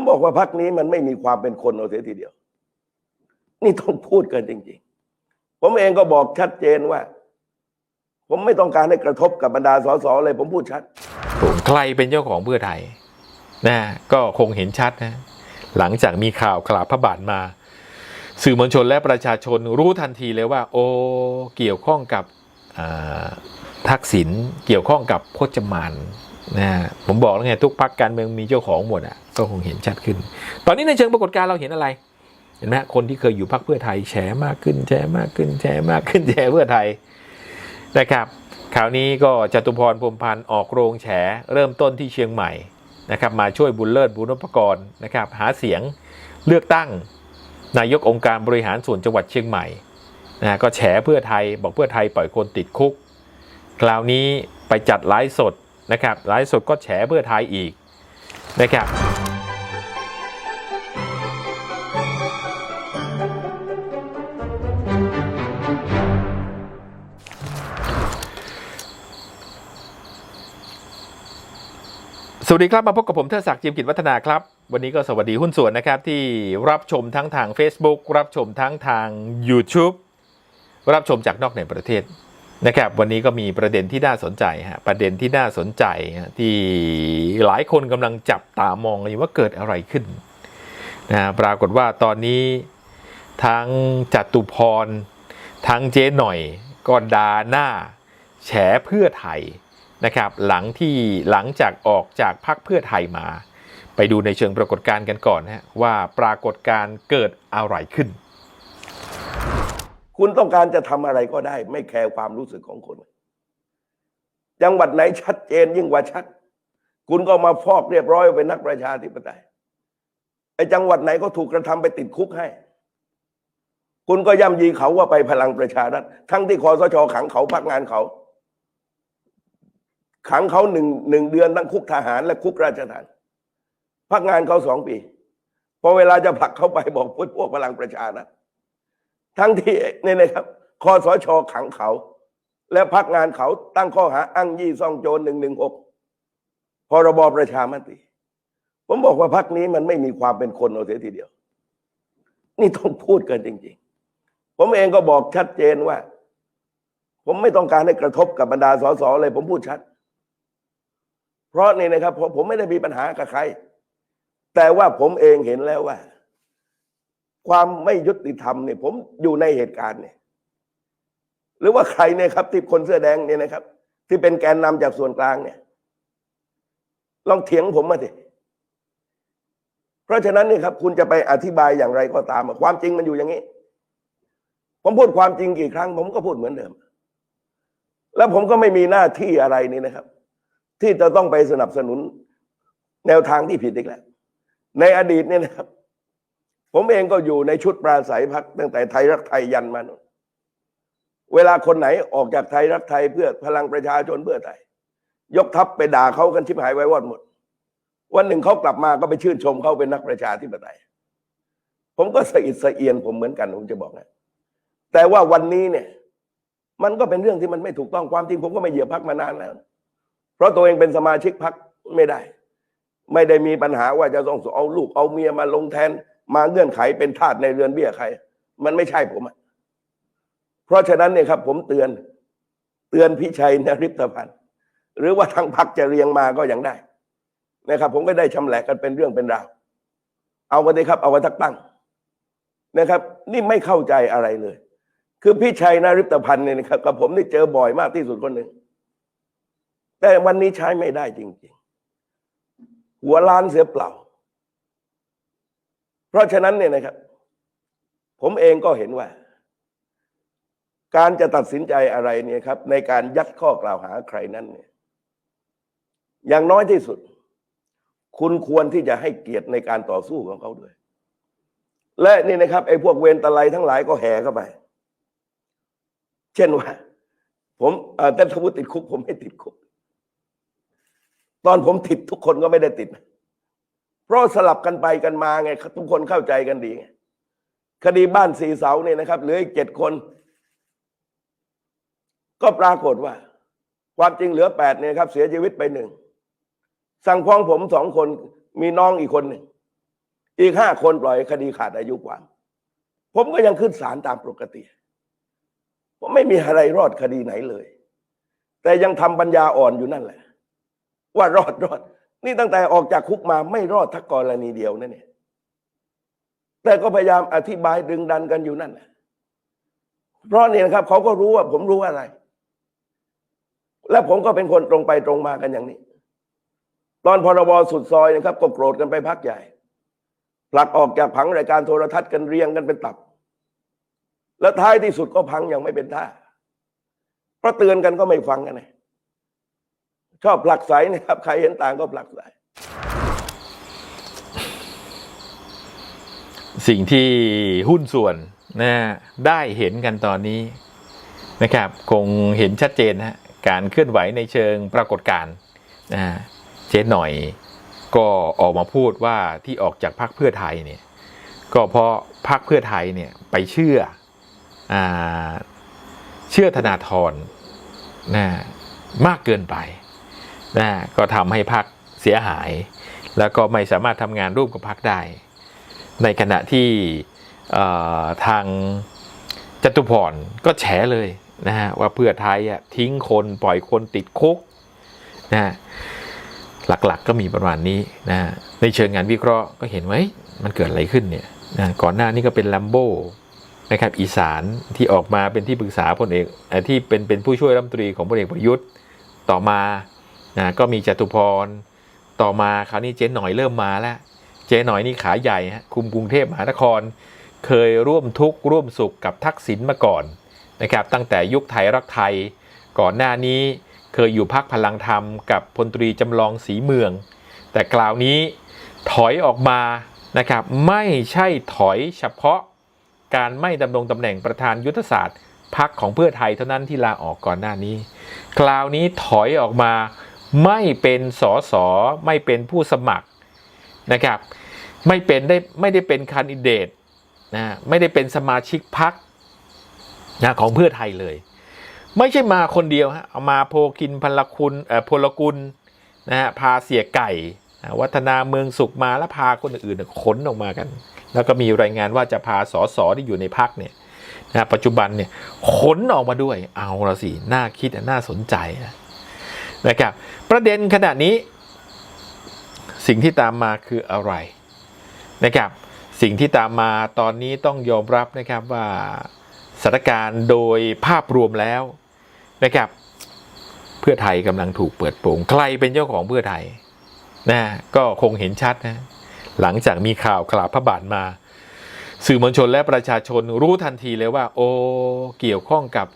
ผมบอกว่าพักนี้มันไม่มีความเป็นคนเอาเสียทีเดียว นี่ต้องพูดกันจริง ๆ ผมเองก็บอกชัดเจนว่า ผมไม่ต้องการให้กระทบกับบรรดาสสเลย ผมพูดชัด ใครเป็นเจ้าของเพื่อไทยนะก็คงเห็นชัดนะ หลังจากมีข่าวกราบพระบาทมา สื่อมวลชนและประชาชนรู้ทันทีเลยว่า โอ้เกี่ยวข้องกับทักษิณเกี่ยวข้องกับพจมาน นะผมบอกแล้วไงทุกพักการเมืองมีเจ้าของหมดอะก็คงเห็นชัดขึ้น ตอนนี้ในเชิงปรากฏการเราเห็นอะไรเห็นไหมคนที่เคยอยู่พักเพื่อไทยแฉมากขึ้นแฉมากขึ้นแฉมากขึ้นแฉเพื่อไทยนะครับคราวนี้ก็จตุพรพรมพันธ์ออกโรงแฉเริ่มต้นที่เชียงใหม่นะครับมาช่วยบุญเลิศบุญนพกรนะครับหาเสียงเลือกตั้งนายกองค์การบริหารส่วนจังหวัดเชียงใหม่นะก็แฉเพื่อไทยบอกเพื่อไทยปล่อยคนติดคุก คราวนี้ไปจัดไลฟ์สด นะครับไลฟ์สดก็แฉเพื่อไทยอีกนะครับสวัสดีครับ มาพบกับผมเทดศักดิ์จิมกิจวัฒนาครับ วันนี้ก็สวัสดีหุ้นส่วนนะครับ ที่รับชมทั้งทาง Facebook รับชมทั้งทาง YouTube รับชมจากนอกในประเทศ นะครับวันนี้ก็มีประเด็นที่น่าสนใจฮะประเด็นที่น่าสนใจฮะที่หลายคนกำลังจับตามองอยู่ว่าเกิดอะไรขึ้นนะปรากฏว่าตอนนี้ทั้งจัตุพร ทั้งเจ๊หน่อยก็ดาหน้า แฉเพื่อไทยนะครับหลังที่หลังจากออกจากพักเพื่อไทยมา ไปดูในเชิงปรากฏการณ์กันก่อนนะฮะว่าปรากฏการณ์เกิดอะไรขึ้น คุณต้องการจะทำอะไรก็ได้ ไม่แคร์ความรู้สึกของคนจังหวัดไหนชัดเจนยิ่งกว่าชัด คุณก็มาฟอกเรียบร้อยเป็นนักประชาธิปไตยไอ้จังหวัดไหนก็ถูกกระทำไปติดคุกให้ คุณก็ย่ำยีเขาว่าไปพลังประชารัฐทั้งที่คอสชขังเขาพักงานเขา ขังเขาหนึ่งหนึ่งเดือนทั้งคุกทหารและคุกราชทานพักงานเขาสองปีพอเวลาจะผลักเขาไปบอกพวกพวกพลังประชารัฐ ทั้งที่เนี่ยนะครับคอสชขังเขา และพักงานเขาตั้งข้อหาอ้างยี่ซ่องโจรหนึ่งหนึ่งหกพรบประชามติ ผมบอกว่าพักนี้มันไม่มีความเป็นคนเอาเสียทีเดียว นี่ต้องพูดกันจริง ๆ ผมเองก็บอกชัดเจนว่า ผมไม่ต้องการให้กระทบกับบรรดาสสเลย ผมพูดชัด เพราะนี่นะครับผมผมไม่ได้มีปัญหากับใคร แต่ว่าผมเองเห็นแล้วว่า ความไม่ยุติธรรมเนี่ยผมอยู่ในเหตุการณ์เนี่ยหรือว่าใครเนี่ยครับ ที่คนเสื้อแดงเนี่ยนะครับ ที่เป็นแกนนำจากส่วนกลางเนี่ย ลองเถียงผมมาสิเพราะฉะนั้นนี่ครับ คุณจะไปอธิบายอย่างไรก็ตาม ความจริงมันอยู่อย่างนี้ ผมพูดความจริงกี่ครั้ง ผมก็พูดเหมือนเดิม แล้วผมก็ไม่มีหน้าที่อะไรนี่นะครับ ที่จะต้องไปสนับสนุนแนวทางที่ผิดอีกแล้วในอดีตเนี่ยนะครับ ผมเองก็อยู่ในชุดปราศัยพักตั้งแต่ไทยรักไทยยันมาเวลาคนไหนออกจากไทยรักไทยเพื่อพลังประชาชนเพื่อไทย ยกทัพไปด่าเขากันชิบหายไว้วอดหมด วันหนึ่งเขากลับมาก็ไปชื่นชมเขาเป็นนักประชาธิปไตย ผมก็สะอิดสะเอียนผมเหมือนกันผมจะบอกนะแต่ว่าวันนี้เนี่ย มันก็เป็นเรื่องที่มันไม่ถูกต้องความจริงผมก็ไม่เหยียบพักมานานแล้ว เพราะตัวเองเป็นสมาชิกพักไม่ได้ ไม่ได้มีปัญหาว่าจะต้องเอาลูกเอาเมียมาลงแทน มาเงื่อนไขเป็นทาสในเรือนเบี้ยใคร มันไม่ใช่ผมเพราะฉะนั้นเนี่ยครับ ผมเตือนเตือนพิชัยนริปพันธ์หรือว่าทางพักจะเรียงมาก็ยังได้ นะครับ ผมก็ได้ชำแหละกันเป็นเรื่องเป็นราวเอามาเลยครับ เอามาทักตั้งนะครับ นี่ไม่เข้าใจอะไรเลย คือพี่ชัยนริปพันธ์เนี่ยนะครับกับผมนี่เจอบ่อยมากที่สุดคนหนึ่งแต่วันนี้ใช้ไม่ได้จริง ๆ หัวล้านเสียเปล่า เพราะฉะนั้นเนี่ยนะครับ ผมเองก็เห็นว่า การจะตัดสินใจอะไรเนี่ยครับ ในการยัดข้อกล่าวหาใครนั้นเนี่ยอย่างน้อยที่สุด คุณควรที่จะให้เกียรติในการต่อสู้ของเขาด้วย และนี่นะครับไอ้พวกเวรตะไลทั้งหลายก็แห่เข้าไป เช่นว่า ผมเต่สมมติติดคุก ผมไม่ติดคุก ตอนผมติดทุกคนก็ไม่ได้ติดนะ เพราะสลับกันไปกันมาไงทุกคนเข้าใจกันดีไงคดีบ้านสี่เสาเนี่ยนะครับเหลืออีกเจ็ดคน ก็ปรากฏว่า ความจริงเหลือแปดเนี่ยครับ เสียชีวิตไปหนึ่งสั่งฟ้องผมสองคนมีน้องอีกคนหนึ่งอีกห้าคนปล่อยคดีขาดอายุความ ผมก็ยังขึ้นศาลตามปกติผมไม่มีอะไรรอดคดีไหนเลย แต่ยังทำปัญญาอ่อนอยู่นั่นแหละ ว่ารอดรอด นี่ตั้งแต่ออกจากคุกมาไม่รอดทักกรณีเดียวนั่นเนี่ยแต่ก็พยายามอธิบายดึงดันกันอยู่นั่นแหละเพราะเนี่ยนะครับเขาก็รู้ว่า ผมรู้อะไร และผมก็เป็นคนตรงไปตรงมากันอย่างนี้ ตอนพรบสุดซอยนะครับ ก็โกรธกันไปพักใหญ่ผลักออกจากผังรายการโทรทัศน์กันเรียงกันเป็นตับ แล้วท้ายที่สุดก็พังอย่างไม่เป็นท่าเพราะเตือนกันก็ไม่ฟังกันไง ชอบผลักใสนะครับ ใครเห็นต่างก็ผลักใสสิ่งที่หุ้นส่วนนะได้เห็นกันตอนนี้นะครับ คงเห็นชัดเจนนะฮะการเคลื่อนไหวในเชิงปรากฏการณ์นะเจ๊หน่อยก็ออกมาพูดว่าที่ออกจากพรรคเพื่อไทยเนี่ยก็เพราะพรรคเพื่อไทยเนี่ยไปเชื่ออเชื่อธนาธรนะมากเกินไป นะก็ทำให้พรรคเสียหาย แล้วก็ไม่สามารถทำงานร่วมกับพรรคได้ ในขณะที่ทางจตุพรก็แฉเลยนะฮะว่าเพื่อไทยอะทิ้งคนปล่อยคนติดคุกนะหลักๆก็มีประมาณนี้นะในเชิงงานวิเคราะห์ก็เห็นว่ามันเกิดอะไรขึ้นเนี่ยนะก่อนหน้านี้ก็เป็นลัมโบนะครับอีสานที่ออกมาเป็นที่ปรึกษาพลเอกที่เป็นเป็นผู้ช่วยรัฐมนตรีของพลเอกประยุทธ์ต่อมา นะก็มีจตุพร ต่อมาคราวนี้เจ๊หน่อยเริ่มมาแล้ว เจ๊หน่อยนี่ขาใหญ่ฮะคุมกรุงเทพมหานคร เคยร่วมทุกข์ร่วมสุขกับทักษิณมาก่อนนะครับ ตั้งแต่ยุคไทยรักไทย ก่อนหน้านี้เคยอยู่พักพลังธรรมกับพลตรีจำลองสีเมือง แต่คราวนี้ถอยออกมานะครับไม่ใช่ถอยเฉพาะการไม่ดำรงตำแหน่งประธานยุทธศาสตร์พักของเพื่อไทยเท่านั้นที่ลาออกก่อนหน้านี้ คราวนี้ถอยออกมา ไม่เป็นสอสอไม่เป็นผู้สมัครนะครับ ไม่เป็นได้ไม่ได้เป็นคันดิเดตนะไม่ได้เป็นสมาชิกพักนะของเพื่อไทยเลย ไม่ใช่มาคนเดียวฮะเอามาโพกินพลคุณเอ่อพลกุลนะฮะพาเสียไก่วัฒนาเมืองสุขมาแล้วพาคนอื่นๆขนออกมากัน แล้วก็มีรายงานว่าจะพาสสที่อยู่ในพักเนี่ยนะปัจจุบันเนี่ยขนออกมาด้วยเอาละสิน่าคิดน่าสนใจนะ นะครับประเด็นขณะนี้ สิ่งที่ตามมาคืออะไรนะครับสิ่งที่ตามมาตอนนี้ต้องยอมรับนะครับว่าสถานการณ์โดยภาพรวมแล้วนะครับ เพื่อไทยกำลังถูกเปิดโปงใครเป็นเจ้าของเพื่อไทยนะก็คงเห็นชัดนะหลังจากมีข่าวกลาบพระบาทมา สื่อมวลชนและประชาชนรู้ทันทีเลยว่า โอ้เกี่ยวข้องกับ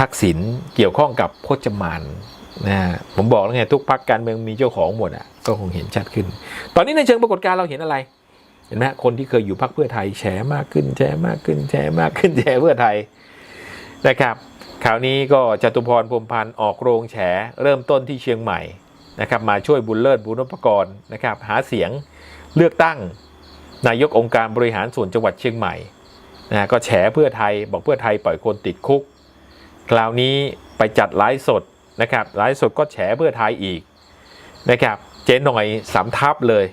ทักษิณเกี่ยวข้องกับพจมานนะผมบอกแล้วไงทุกพักการเมืองมีเจ้าของหมดอะก็คงเห็นชัดขึ้น ตอนนี้ในเชิงปรากฏการเราเห็นอะไรเห็นไหมคนที่เคยอยู่พักเพื่อไทยแฉมากขึ้นแฉมากขึ้นแฉมากขึ้นแฉเพื่อไทยนะครับคราวนี้ก็จตุพรพรมพันธ์ออกโรงแฉเริ่มต้นที่เชียงใหม่นะครับมาช่วยบุญเลิศบุญนพกรนะครับหาเสียงเลือกตั้งนายกองค์การบริหารส่วนจังหวัดเชียงใหม่นะก็แฉเพื่อไทยบอกเพื่อไทยปล่อยคนติดคุก คราวนี้ไปจัดไลฟ์สดนะครับไลฟ์สดก็แฉเพื่อไทยอีกนะครับเจ๊หน่อยสำทับเลย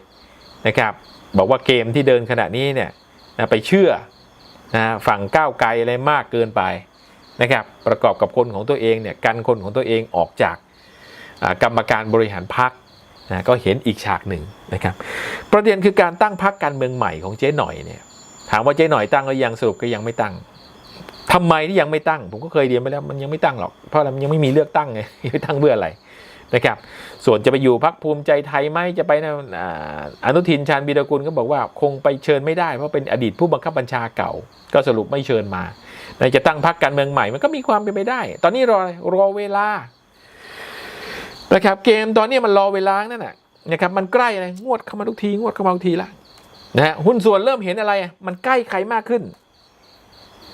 นะครับบอกว่าเกมที่เดินขณะนี้เนี่ยนะไปเชื่อนะฝั่งก้าวไกลอะไรมากเกินไปนะครับประกอบกับคนของตัวเองเนี่ยกันคนของตัวเองออกจากกรรมการบริหารพรรคนะก็เห็นอีกฉากหนึ่งนะครับประเด็นคือการตั้งพรรคการเมืองใหม่ของเจ๊หน่อยเนี่ยถามว่าเจ๊หน่อยตั้งหรือยังสรุปก็ยังไม่ตั้ง ทำไมที่ยังไม่ตั้ง ผมก็เคยเรียนไปแล้วมันยังไม่ตั้งหรอกเพราะอะไรมันยังไม่มีเลือกตั้งไงไม่ตั้งเพื่ออะไรนะครับ ส่วนจะไปอยู่พักภูมิใจไทยไหมจะไปนะอานุทินชาญวีรกุลก็บอกว่าคงไปเชิญไม่ได้เพราะเป็นอดีตผู้บังคับบัญชาเก่า ก็สรุปไม่เชิญมาจะตั้งพักการเมืองใหม่มันก็มีความเป็นไปได้ ตอนนี้รอรอเวลานะครับเกมตอนนี้มันรอเวลานั่นแหละนะครับมันใกล้อะไรงวดเข้ามาทุกทีงวดเข้ามาทุกทีละนะฮะหุ้นส่วนเริ่มเห็นอะไร มันใกล้ใครมากขึ้น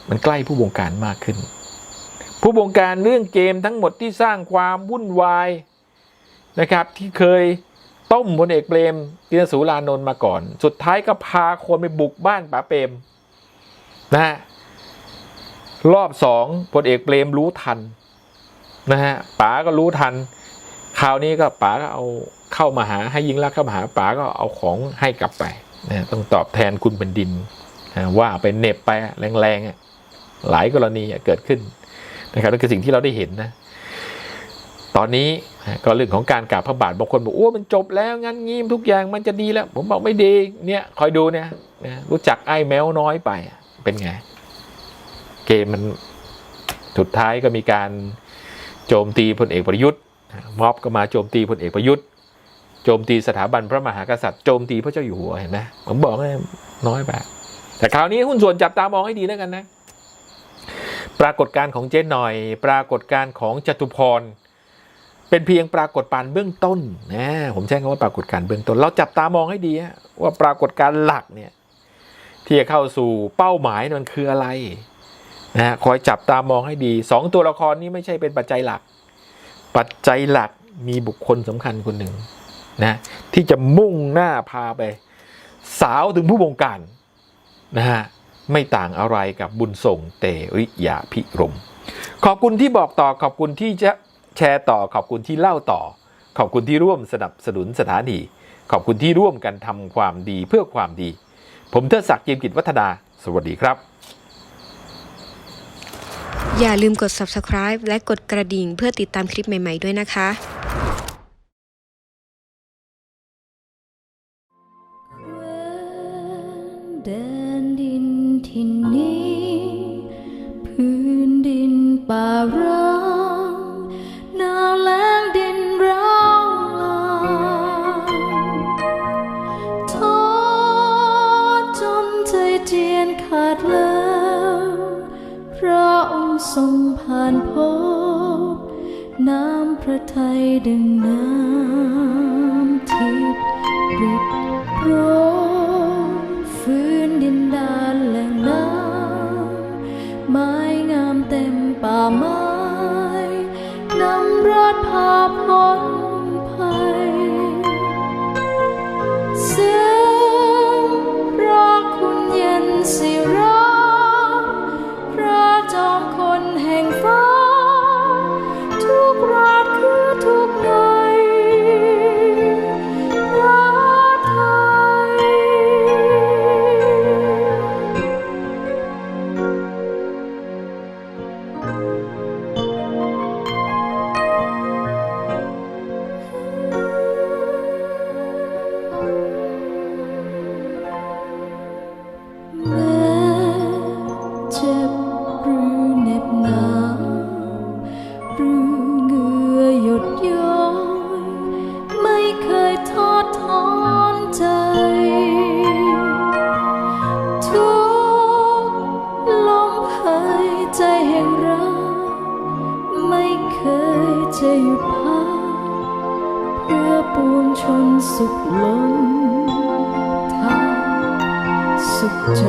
มันใกล้ผู้บงการมากขึ้น ผู้บงการเรื่องเกมทั้งหมดที่สร้างความวุ่นวายนะครับที่เคยต้มพลเอกเปรมตินสูรานนท์มาก่อน สุดท้ายก็พาคนไปบุกบ้านป๋าเปรมนะฮะรอบสองพลเอกเปรมรู้ทันนะฮะป๋าก็รู้ทัน คราวนี้ก็ป๋าก็เอาเข้ามาหาให้ยิ่งรักษณ์เข้ามาหาป๋าก็เอาของให้กลับไปนะต้องตอบแทนคุณเป็นดินนะว่าไปเหน็บไปแรงๆอะ หลายกรณีเกิดขึ้นนะครับนั่นคือสิ่งที่เราได้เห็นนะ ตอนนี้ก็เรื่องของการกราบพระบาทบางคนบอกโอ้มันจบแล้วงั้นงี้ทุกอย่างมันจะดีแล้ว ผมบอกไม่ดีเนี่ยคอยดูเนี่ยรู้จักไอ้แมวน้อยไปเป็นไง เกมมันสุดท้ายก็มีการโจมตีพลเอกประยุทธ์ม็อบก็มาโจมตีพลเอกประยุทธ์โจมตีสถาบันพระมหากษัตริย์โจมตีพระเจ้าอยู่หัวเห็นไหมผมบอกเลยน้อยไปแต่คราวนี้หุ้นส่วนจับตามองให้ดีแล้วกันนะ ปรากฏการณ์ของเจ๊หน่อย ปรากฏการณ์ของจตุพร เป็นเพียงปรากฏการณ์เบื้องต้นนะผมใช้คำว่าปรากฏการณ์เบื้องต้น เราจับตามองให้ดีว่าปรากฏการณ์หลักเนี่ยที่จะเข้าสู่เป้าหมายมันคืออะไรนะคอยจับตามองให้ดีสองตัวละครนี้ไม่ใช่เป็นปัจจัยหลัก ปัจจัยหลักมีบุคคลสำคัญคนหนึ่งนะที่จะมุ่งหน้าพาไป สาวถึงผู้บงการนะฮะ ไม่ต่างอะไรกับบุญส่งเตริยาพิรม ขอบคุณที่บอกต่อขอบคุณที่จะแชร์ต่อขอบคุณที่เล่าต่อ ขอบคุณที่ร่วมสนับสนุนสถานี ขอบคุณที่ร่วมกันทำความดีเพื่อความดี ผมเทิดศักดิ์เจียมกิจวัฒนา สวัสดีครับ อย่าลืมกด subscribe และกดกระดิ่งเพื่อติดตามคลิปใหม่ ๆ ด้วยนะคะ ขาดแล้วพระองค์ทรงผ่านพบ น้ำพระทัยดึงน้ำทิพย์ริบโรฟื้นดินดานแหล่งน้ำไม้งามเต็มป่าไม้นำรอดพาพ้น เพื่อปวงชนสุขล้นทางสุขใจ